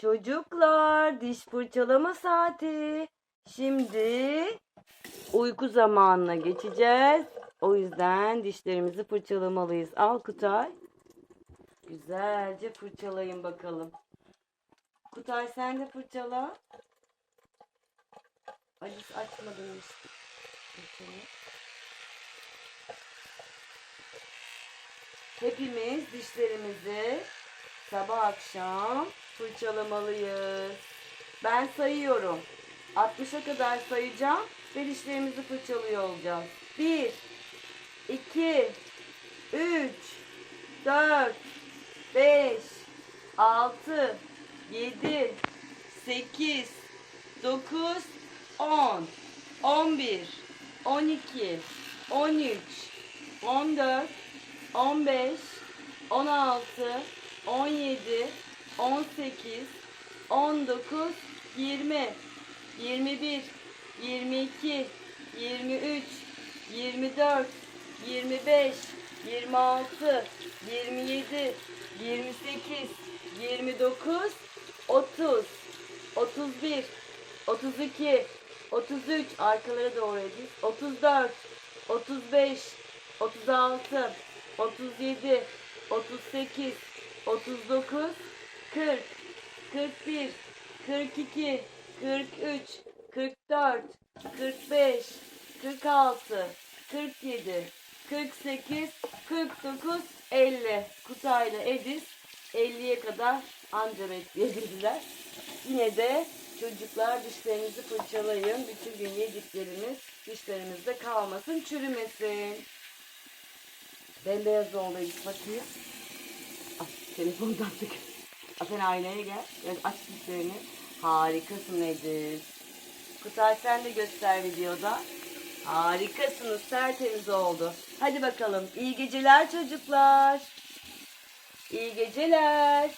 Çocuklar diş fırçalama saati. Şimdi uyku zamanına geçeceğiz. O yüzden dişlerimizi fırçalamalıyız. Al Kutay. Güzelce fırçalayın bakalım. Kutay sen de fırçala. Alice açmadın işte. Hepimiz dişlerimizi sabah akşam fırçalamalıyız. Ben sayıyorum. 60'a kadar sayacağım ve dişlerimizi fırçalıyor olacağız. 1 2 3 4 5 6 7 8 9 10 11 12 13 14 15 16 17 18 19 20 21 22 23 24 25 26 27 28 29 30 31 32 33 arkalara doğru edin. 34 35 36 37 38 39 40 41 42 43 44 45 46 47 48 49 50 Kutayla Edis 50'ye kadar anca bekleyebilirler. Yine de çocuklar dişlerinizi fırçalayın. Bütün gün yedikleriniz dişlerimizde kalmasın, çürümesin. Bembeyaz oldu bakayım. Çık. Aa, Sen aynaya gel. Yani aç dişlerini. Harikasın Edis. Kutay sen de göster videoda. Harikasınız. Tertemiz oldu. Hadi bakalım. İyi geceler çocuklar. İyi geceler.